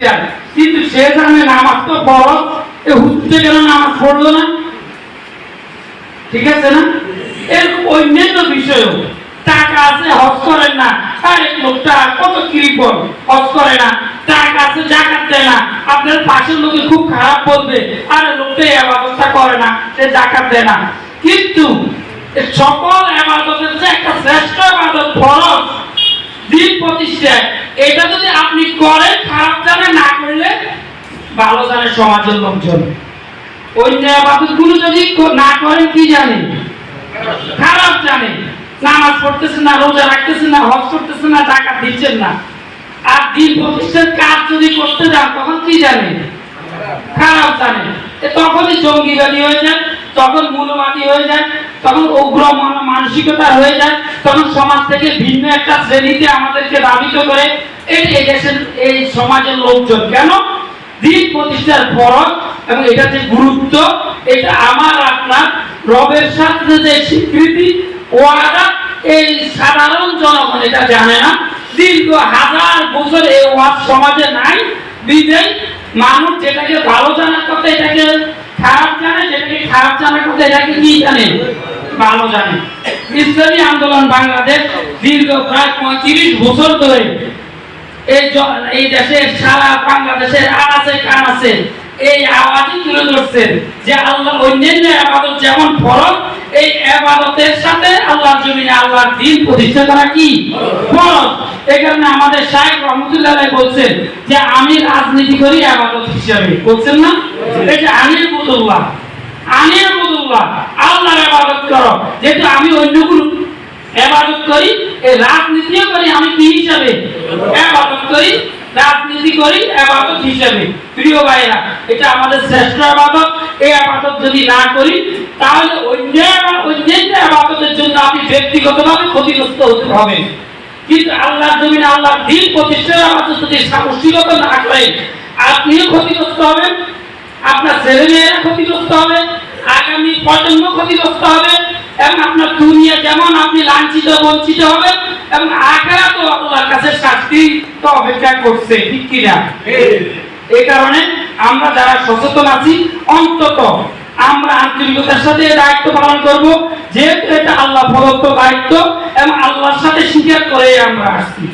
কিন্তু সে জানে নামাজ তো বড় এ হুজুরটা কেন নামাজ পড়ল না। ঠিক আছে না? এরকম অন্যান্য বিষয়ও। টাকা আছে, হজ করেন না। আরে লোকটা কত কৃপণ। হজ করে না। টাকা আছে, জাকাত দেয় না। আপনার পাশের লোকে খুব খারাপ বলবে। আরে লোকটা এই আবাদতটা করে না, সে জাকাত দেয় না। কিন্তু সকল আবাদতের যে একটা শ্রেষ্ঠ আবাদত ফরজ। দিন প্রতিষ্ঠা এটা যদি আপনি করেন, খারাপ জানে, না করলে ভালো জানে সমাজের লোকজন। অন্য আবাদতগুলো যদি না করেন, কি জানেন খারাপ জানে। নামাজ পড়তেছেন না, রোজা রাখতেছেন না, হজ করতেছেন না, টাকা দিচ্ছেন না। আর দিন প্রতিষ্ঠার কাজ যদি করতে যান, তখন কি জানেন খারাপ জানে। এ তখনই জঙ্গিবাদী হয়ে যান, তখন মূলবাদী হয়ে যায় তখন উগ্র মন- মানসিকতা হয়ে যায়। তখন সমাজ থেকে ভিন্ন একটা শ্রেণীতে আমাদেরকে দাবিত করে। এই দেশের এই সমাজের লোকজন, কেন? দিন প্রতিষ্ঠার ফরজ এবং এটা যে গুরুত্ব, এটা আমার, আপনার রবের সাথে যে স্বীকৃতি ওয়াদা এই সাধারণ জনগণ এটা জানে না। দীর্ঘ হাজার বছর এই ওয়াদ সমাজে নাই বিদায় মানুষ যেটাকে ভালো জানার কথা এটাকে খারাপ জানে, যেটাকে খারাপ জানার কথা এটাকে কি জানে? ভালো জানে। ইসলামী আন্দোলন বাংলাদেশ দীর্ঘ প্রায় পঁয়ত্রিশ বছর ধরে এই এই দেশের সারা বাংলাদেশের আনাচে কানাচে এই আওয়াজই তুলে ধরছেন যে আল্লাহ অন্যান্য আবাদত যেমন ফরজ, এই আবাদতের সাথে আল্লাহর জমিনে আল্লাহর দিন প্রতিষ্ঠা করা কি? ফরজ। এই কারণে আমাদের শাহেখ রহমতুল্লাহ বলছেন যে আমি রাজনীতি করি আবাদত হিসাবে। বলছেন না? এটা আমির বুদুল্লাহ আমির বুদুল্লাহ আল্লাহর আবাদত করো যেহেতু আমি অন্য কোনো এবাদত করি, এই রাজনীতিও করি, আমি কি হিসাবে? এবাদত করি, রাজনীতি করি এবাদত হিসাবে। প্রিয় ভাইরা এটা আমাদের শ্রেষ্ঠ আবাদত এই আবাদত যদি না করি, তাহলে অন্য আবা- অন্যান্য আবাদতের জন্য আপনি ব্যক্তিগতভাবে ক্ষতিগ্রস্ত হতে হবে কিন্তু আল্লাহর জমিনে আল্লাহর দিন প্রতিষ্ঠার আবাদত যদি সামষ্টিগত না করেন আপনিও ক্ষতিগ্রস্ত হবেন, আপনার ছেলে মেয়েরা ক্ষতিগ্রস্ত হবে, আগামী প্রজন্ম ক্ষতিগ্রস্ত হবে, এবং বঞ্চিত হবে এবং আখেরা তো আল্লাহর কাছে শাস্তি তো অপেক্ষা করছে ঠিক কিনা? এই কারণে আমরা যারা সচেতন আছি অন্তত আমরা আন্তরিকতার সাথে দায়িত্ব পালন করব যেহেতু এটা আল্লাহ প্রদত্ত দায়িত্ব এবং আল্লাহর সাথে স্বীকার করে আমরা আসছি।